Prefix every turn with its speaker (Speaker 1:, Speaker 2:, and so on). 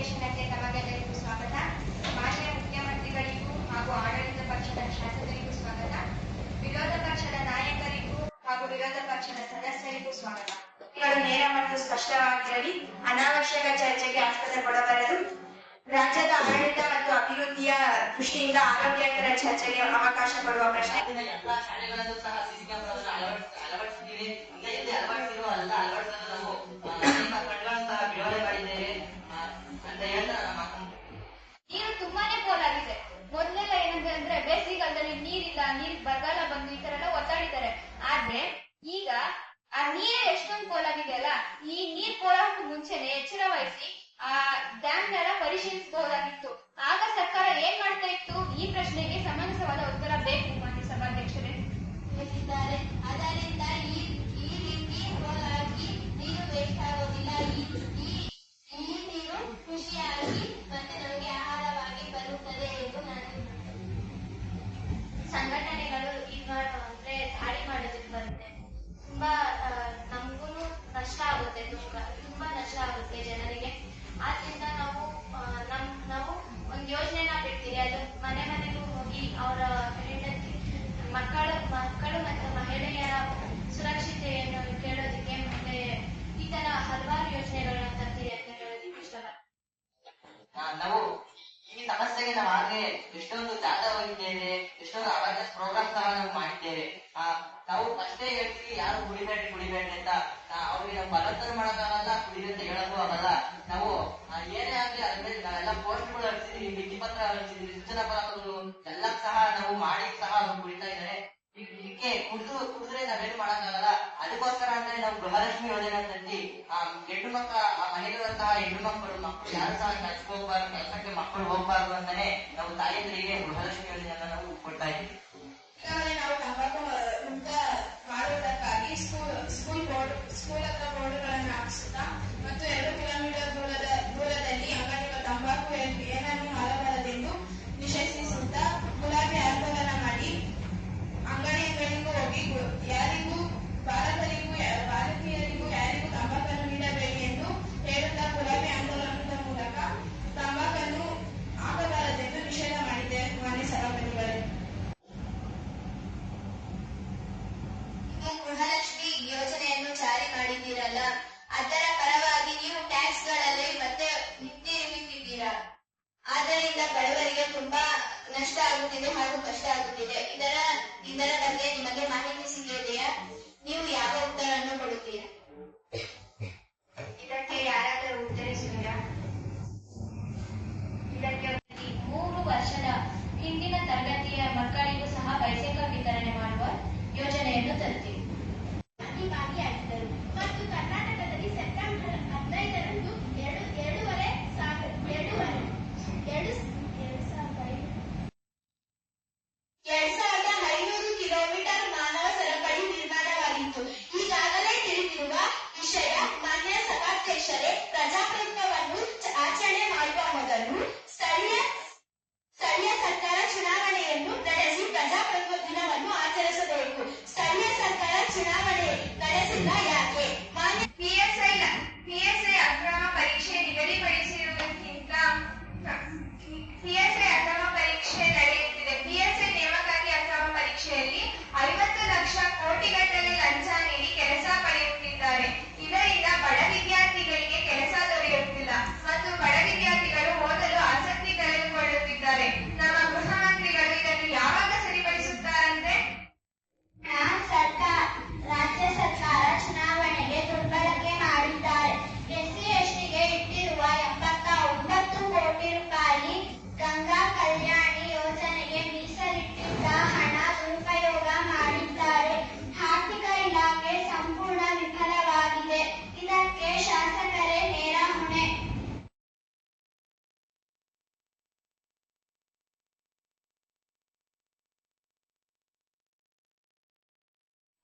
Speaker 1: ಅಧಿವೇಶನಕ್ಕೆ ತಮಗೆಲ್ಲರಿಗೂ ಸ್ವಾಗತ. ಮಾನ್ಯ ಮುಖ್ಯಮಂತ್ರಿಗಳಿಗೂ ಹಾಗೂ ಆಡಳಿತ ಪಕ್ಷದ ಶಾಸಕರಿಗೂ ಸ್ವಾಗತ. ವಿರೋಧ ಪಕ್ಷದ ನಾಯಕರಿಗೂ ಹಾಗೂ ವಿರೋಧ ಪಕ್ಷದ ಸದಸ್ಯರಿಗೂ ಸ್ವಾಗತ. ನೇರ ಮತ್ತು ಸ್ಪಷ್ಟವಾಗಿರಲಿ, ಅನಾವಶ್ಯಕ ಚರ್ಚೆಗೆ ಆಸ್ಪದ ಕೊಡಬಾರದು ರಾಜ್ಯದ ಆಡಳಿತ ಮತ್ತು ಅಭಿವೃದ್ಧಿಯ ದೃಷ್ಟಿಯಿಂದ ಆರೋಗ್ಯಕರ ಚರ್ಚೆಗೆ ಅವಕಾಶ ಕೊಡುವ ಪ್ರಶ್ನೆ.
Speaker 2: ಎಲ್ಲ ಶಾಲೆಗಳಲ್ಲೂ ಸಹ ಸಿಸಿ
Speaker 1: ನೀರ್ ಕೊಡೋಕೆ ಮುಂಚೆನೆ ಎಚ್ಚರ ವಹಿಸಿ, ಆ ಡ್ಯಾಮ್ನ ಪರಿಶೀಲಿಸಬಹುದಾಗಿತ್ತು. ಆಗ ಸರ್ಕಾರ ಏನ್ ಮಾಡ್ತಾ ಇತ್ತು? ಈ ಪ್ರಶ್ನೆಗೆ ಸಮಂಜಸವಾದ ಉತ್ತರ ಬೇಕು ಮಾನ್ಯ ಸಭಾಧ್ಯಕ್ಷರೇ.
Speaker 3: ತಿಳಿಸಿದ್ದಾರೆ ಈ ಈ ರೀತಿ ಹೋಲಾಗಿ ನೀರು ವೇಸ್ಟ್ ಆಗೋದಿಲ್ಲ. ಈ, ಈ- ನೀರು ಕೃಷಿಯಾಗಿ ಮತ್ತೆ ನಮಗೆ ಆಹಾರವಾಗಿ ಬರುತ್ತದೆ ಎಂದು ನಾನು
Speaker 1: ಸಂಘಟನೆಗಳು ಈಗ ಮಹಿಳೆಯರ ಸುರಕ್ಷತೆಯನ್ನು ಕೇಳೋದಕ್ಕೆ ಮತ್ತೆ ಈ ತರ ಹಲವಾರು ಯೋಜನೆಗಳನ್ನ ತರ್ತೀವಿ ಅಂತ ಹೇಳೋದಕ್ಕೆ
Speaker 2: ಇಷ್ಟ ನಾವು ಈ ಸಮಸ್ಯೆಗೆ ನಾವು ಆಗ್ಲೇ ಎಷ್ಟೊಂದು ಜಾಗ ಹೋಗಿದ್ದೇವೆ ಎಷ್ಟೊಂದು ಅವೇರ್ನೆಸ್ ಪ್ರೋಗ್ರಾಮ್ ಸಹ ನಾವು ಮಾಡಿದ್ದೇವೆ ಆ, ನಾವು ಅಷ್ಟೇ ಹೇಳ್ತೀವಿ ಯಾರು ಕುಡಿಬೇಡ್ರಿ ಕುಡಿಬೇಡ್ರಿ ಅಂತ ಆ, ಅವ್ರಿಗೆ ನಾವು ಬಲವಂತನ ಮಾಡೋಕ್ಕಾಗಲ್ಲ ಕುಡಿರಿ ಅಂತ ಹೇಳಕ್ಕೂ ಆಗಲ್ಲ ನಾವು ಆ, ಏನೇ ಆಗ್ಲಿ ಅದ್ರ ಮೇಲೆ ನಾವೆಲ್ಲ ಪೋಸ್ಟ್ಗಳು ಹರಿಸಿದೀವಿ ಭಿತ್ತಿ ಪತ್ರ ಹರಿಸಿದೀವಿ ಸೂಚನಾ ಫಲಕಗಳು ಎಲ್ಲ ಸಹ ನಾವು ಮಾಡಿ ಸಹ ಅವ್ರು ಕುಡಿತಾ ಇದ್ದಾರೆ ಇದಕ್ಕೆ ಕುಡಿದು ಕುಡಿದ್ರೆ ನಾವೇನು ಮಾಡಕ್ಕಾಗಲ್ಲ. ಅದಕ್ಕೋಸ್ಕರ ಅಂದ್ರೆ ನಾವು ಗೃಹಲಕ್ಷ್ಮಿ ಯೋಜನೆ ಅಂತಂದು ಆ ಹೆಣ್ಣು ಮಕ್ಕಳ ಆ ಮನೆಗಳಂತಹ ಹೆಣ್ಣು ಮಕ್ಕಳು ಮಕ್ಕಳು ಯಾರು ಸಹ ಕೆಲ್ಸಕ್ಕೆ ಹೋಗ್ಬಾರ್ದು ಕೆಲಸಕ್ಕೆ ಮಕ್ಕಳು ಹೋಗ್ಬಾರ್ದು ಅಂತಾನೆ ನಾವು ತಾಯಂದ್ರಿಗೆ ಗೃಹಲಕ್ಷ್ಮಿ ಯೋಜನೆಯನ್ನ ನಾವು ಕೊಡ್ತಾ ಇದ್ದೀವಿ.
Speaker 1: There's